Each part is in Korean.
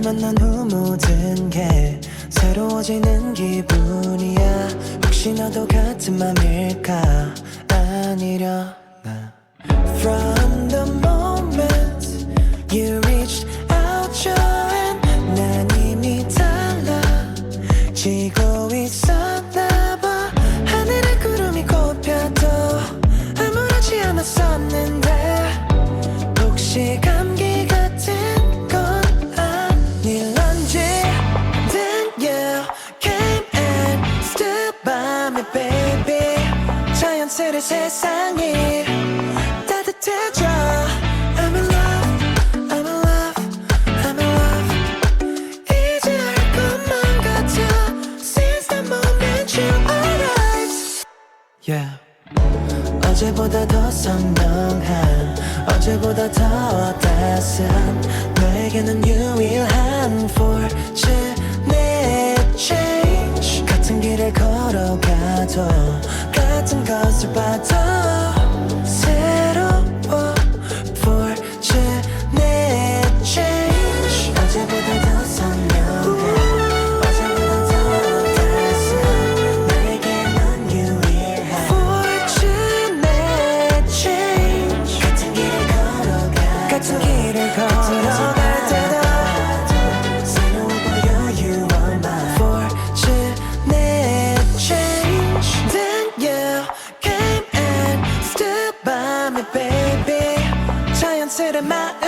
만난 후 모든 게 새로워지는 기분이야. 혹시 나도 같은 맘일까? 아니려 나. From my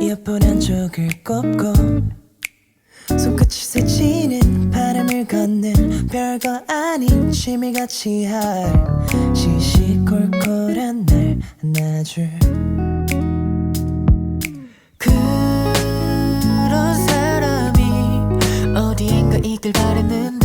예쁜 한쪽을 꼽고 손끝이 스치는 바람을 걷는 별거 아닌 취미같이 할 시시콜콜한 날 안아줄. 그런 사람이 어디인가 이길 바라는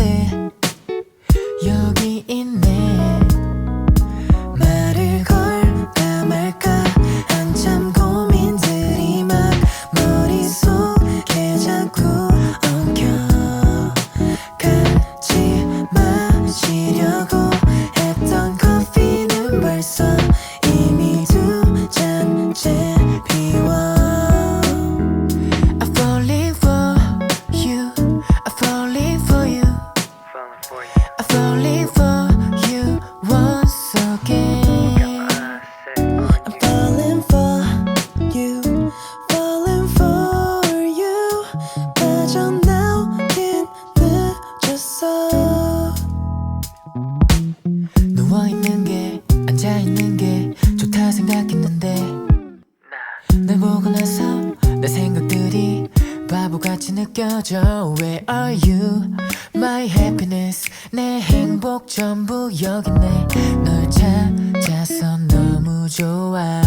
My happiness 내 행복 전부 여기 내널 찾아서 너무 좋아.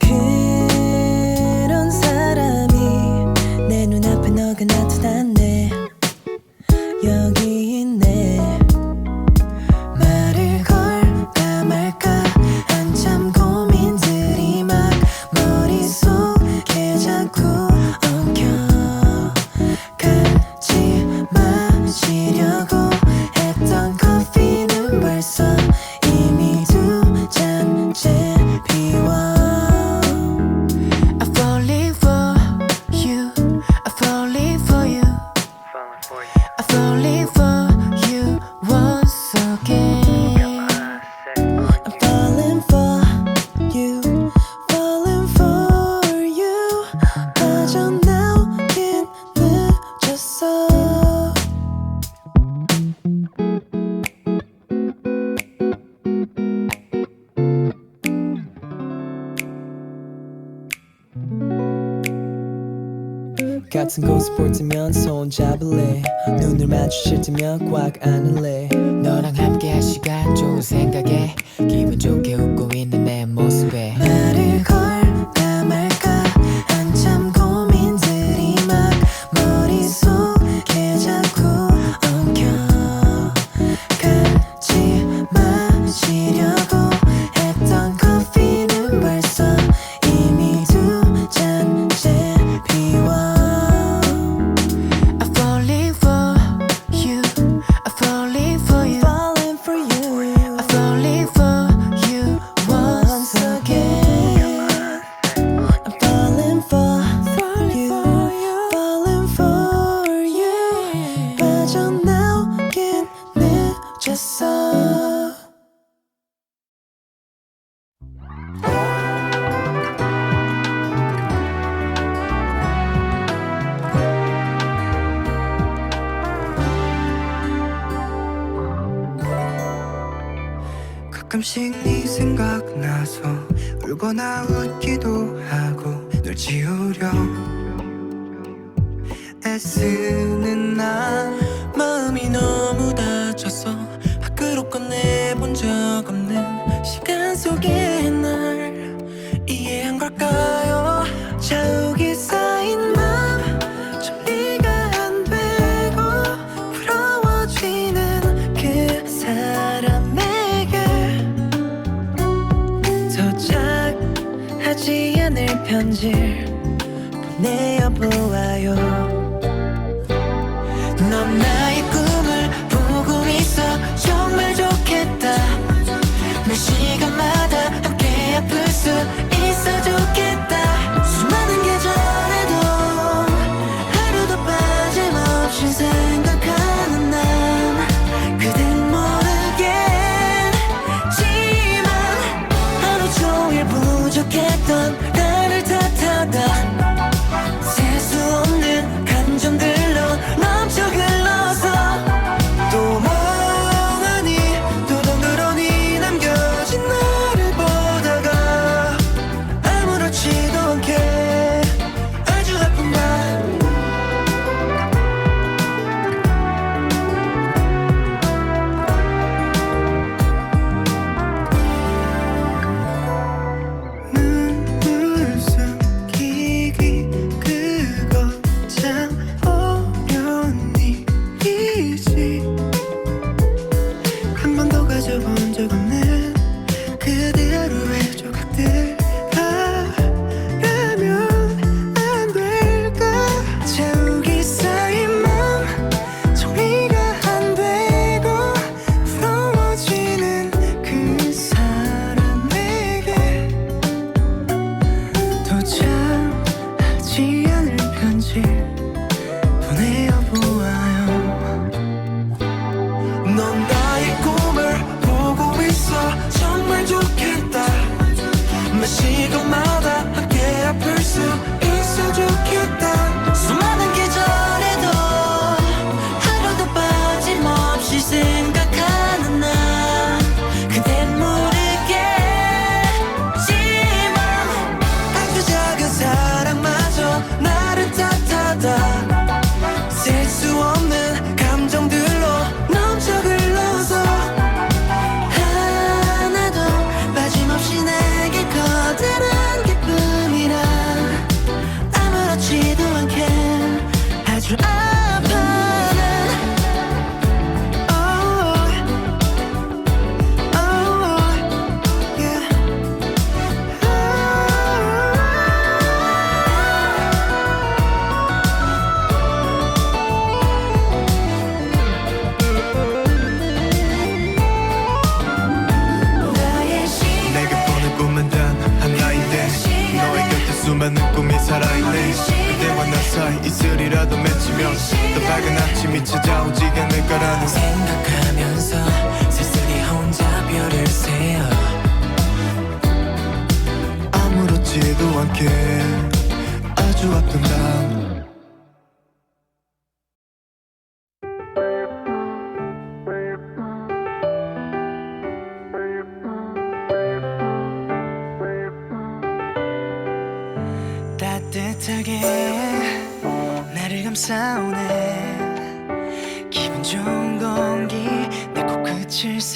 그런 사람이 내 눈앞에 너가 나타나 같은 곳을 볼 때면 손 잡을래? 눈을 마주칠 때면 꽉 안을래? 너랑 함께할 시간 좋은 생각에 기분 좋게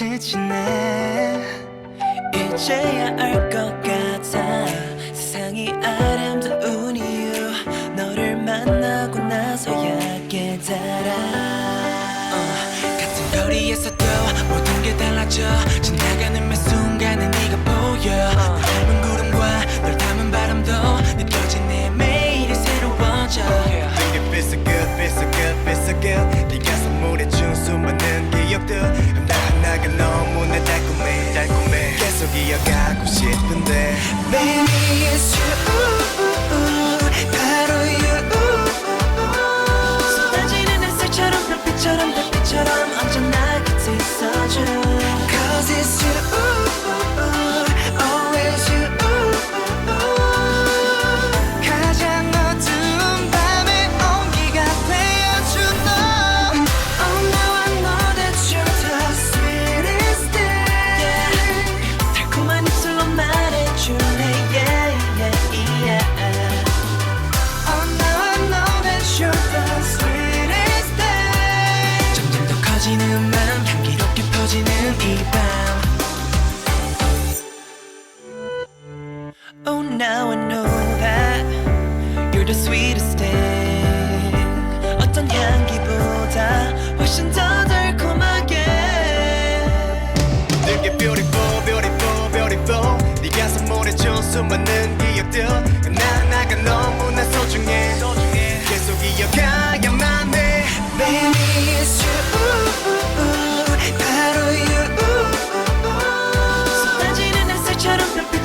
같이 지내. 이제야 알 것 같아. 세상이 아름다운 이유 너를 만나고 나서야 깨달아 uh, 같은 거리에서도 모든 게 달라져. 지나가는 매 순간에 네가 보여. 널 닮은 구름과 널 닮은 바람도 느껴진 내 매일이 새로워져. Think it feels so good, feels so good, feels so good. 네가 선물해준 수많은 기억들. 너무 내 달콤해. 달콤해. 계속 이어가고 싶은데. Baby it's you 바로 you 쏟아지는 햇살처럼 별빛처럼 달빛처럼 언제나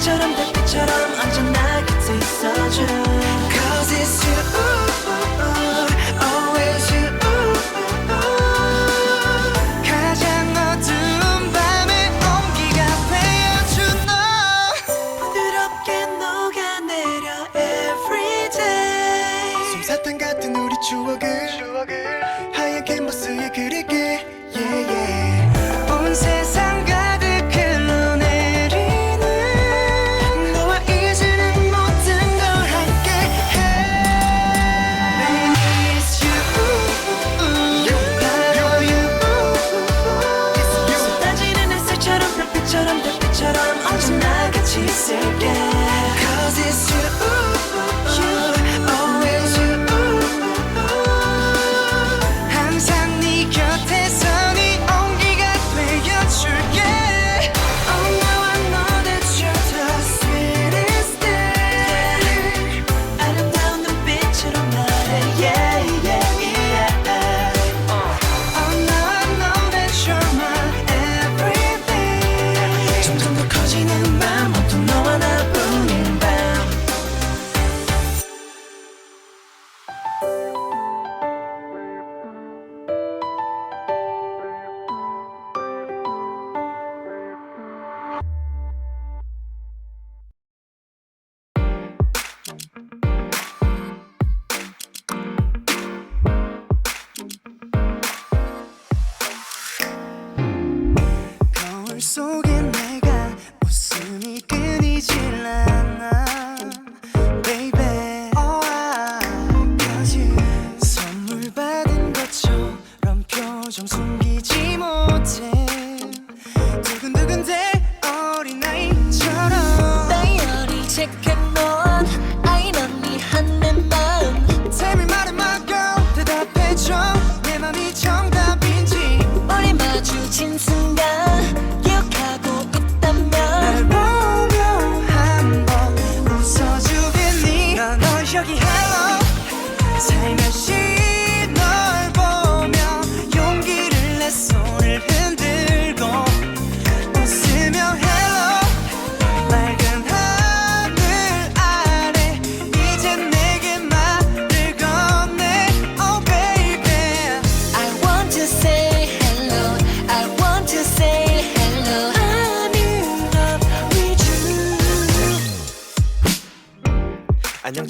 별처럼 달빛처럼 언제나 곁에 있어줘. Cause it's you.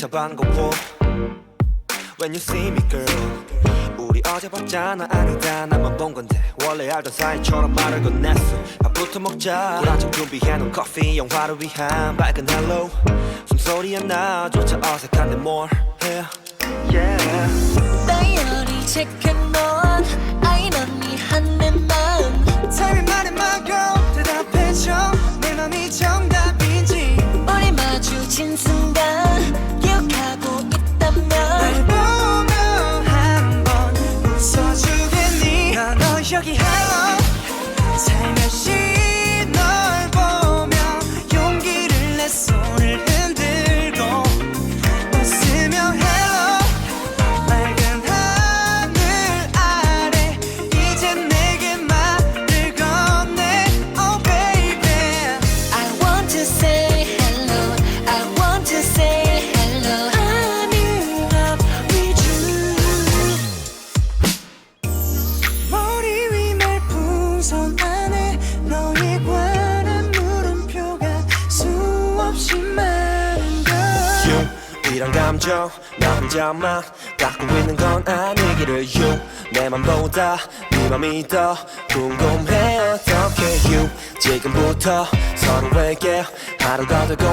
진짜 반가워 When you see me girl 우리 어제 봤잖아 아니다. 나만 본 건데. 원래 알던 사이처럼 말을 건넸어. 밥부터 먹자. 불안정 준비해놓은 커피 영화를 위한 밝은 헬로 숨소리 안 나조차 어색한데 뭘 해 yeah. 나열이 체크 너 더 궁금해. 어떻게 you? 지금부터 서로에게 하루가 되고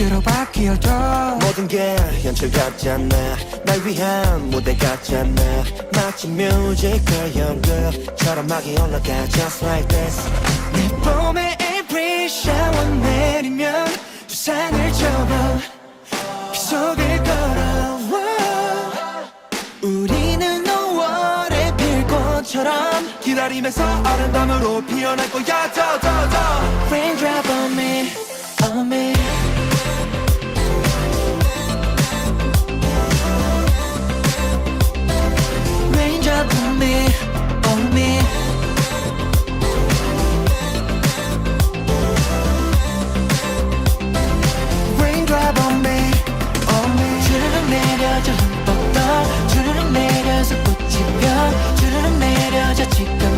뒤로 바뀌어도 모든 게 연출 같지 않아. 날 위한 무대 같지 않아. 마치 뮤지컬 연극처럼 막이 올라가. Just like this. 내 봄에 every shower 내리면 두상을 접어. 그 비속을 걸어와. 우리는 5월에 빌꽃처럼 기다리면서 아름다움으로 피어날 거야. 더더더. Raindrop on me. 가려져 지금.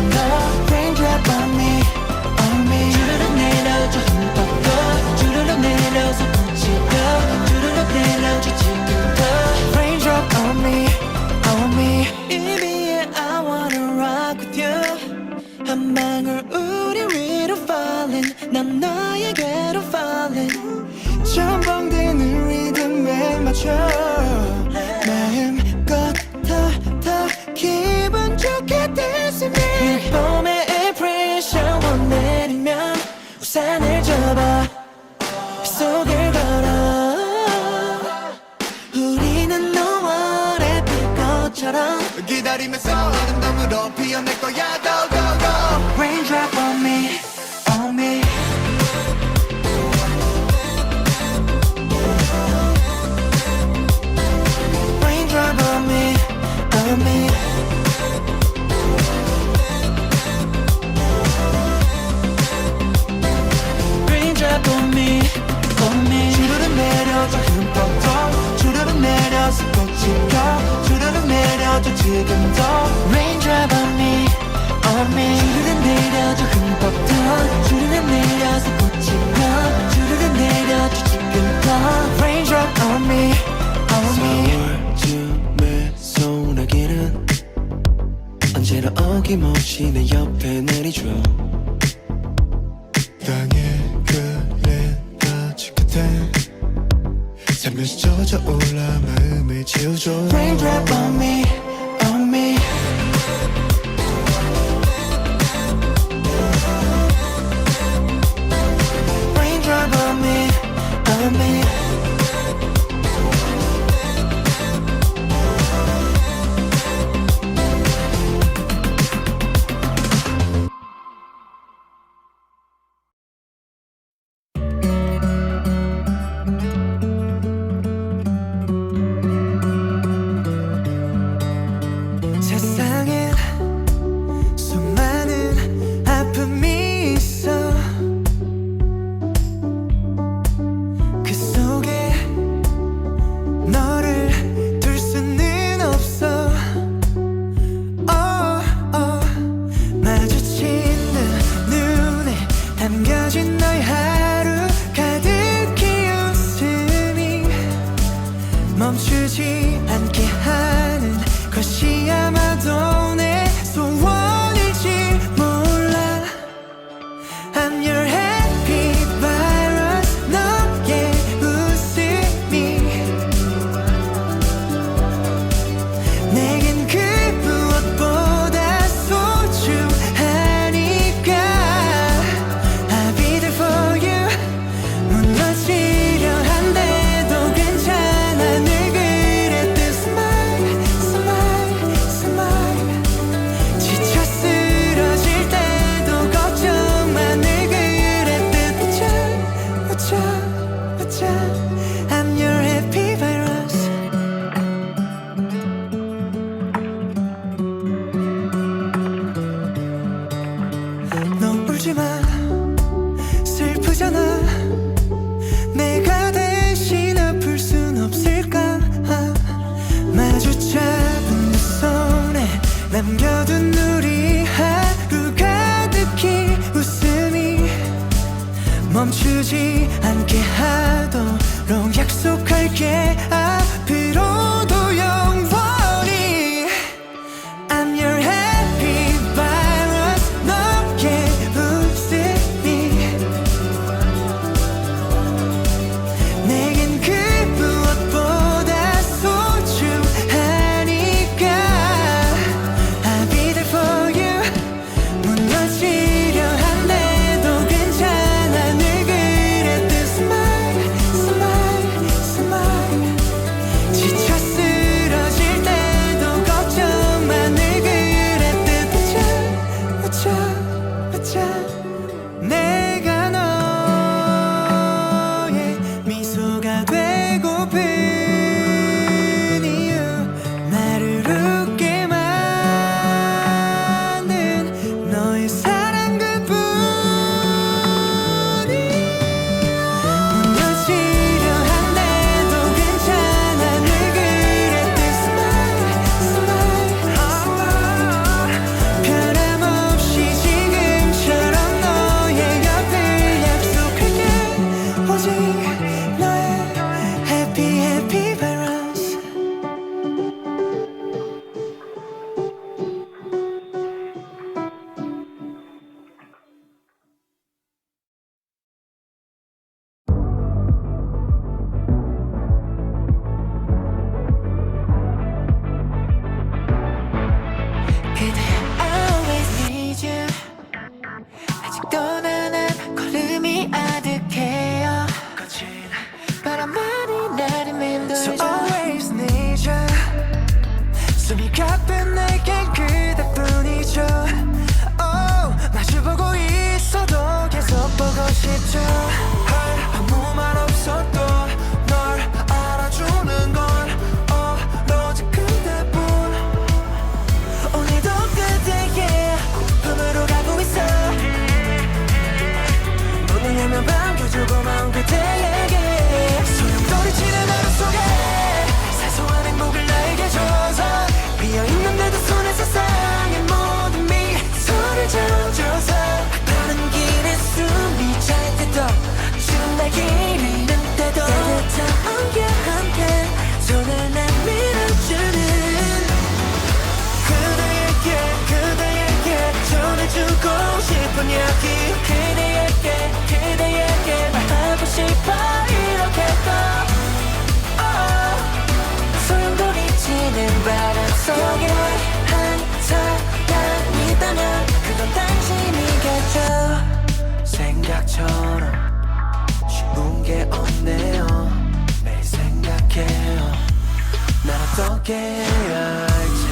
어떻게 할지?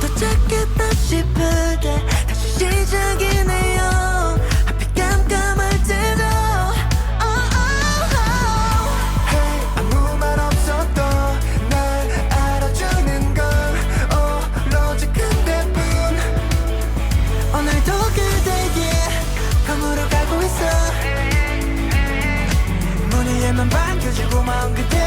도착했다 싶을 때 다시 시작이네요. 앞이 깜깜할 때도. oh, oh, oh. Hey 아무 말 없어도 날 알아주는 건 오로지 어, 그대뿐. 오늘도 그대에 거물어 가고 있어. 문의에만 반겨주고 마음 그대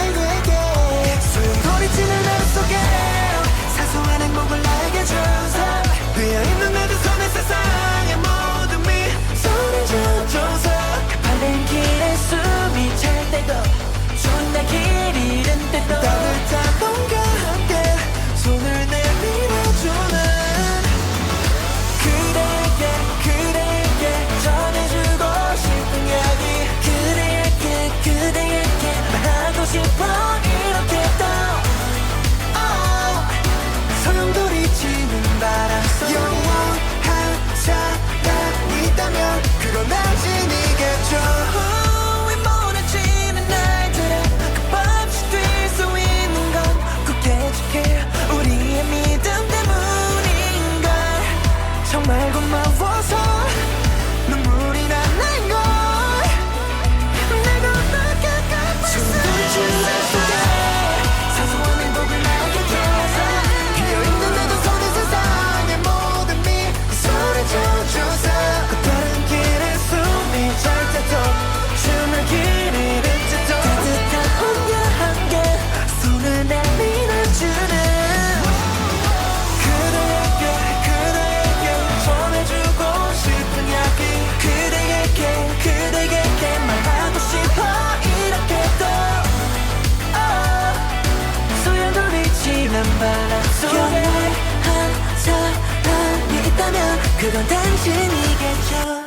그건 당신이겠죠.